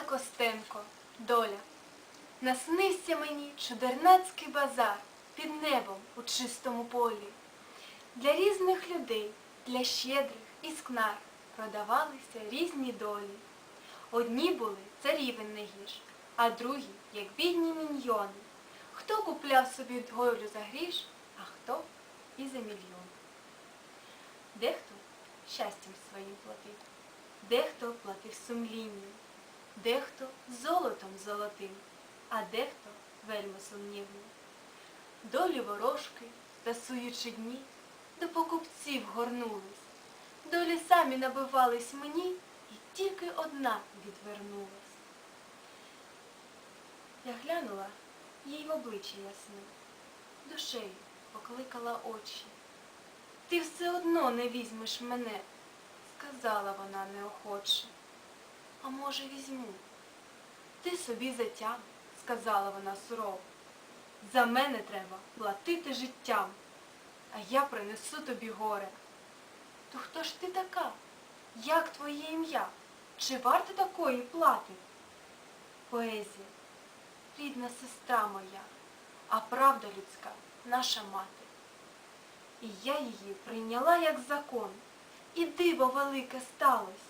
Костенко, доля. Наснився мені чудернацький базар під небом у чистому полі. Для різних людей, для щедрих і скнар продавалися різні долі. Одні були царівен гірш, а другі, як бідні міньйони. Хто купляв собі долю за гріш, а хто і за мільйон. Дехто щастям своїм платив, дехто платив сумлінням, дехто золотом золотим, а дехто вельми сумнівним. Долі ворожки, тасуючи дні, до покупців горнулись. Долі самі набивались мені, і тільки одна відвернулась. Я глянула їй в обличчя ясне, душею покликала очі. Ти все одно не візьмеш мене, сказала вона неохоче. А може, візьму. Ти собі затям, сказала вона сурово. За мене треба платити життям, а я принесу тобі горе. То хто ж ти така? Як твоє ім'я? Чи варто такої плати? Поезія, рідна сестра моя, а правда людська наша мати. І я її прийняла як закон, і диво велике сталось.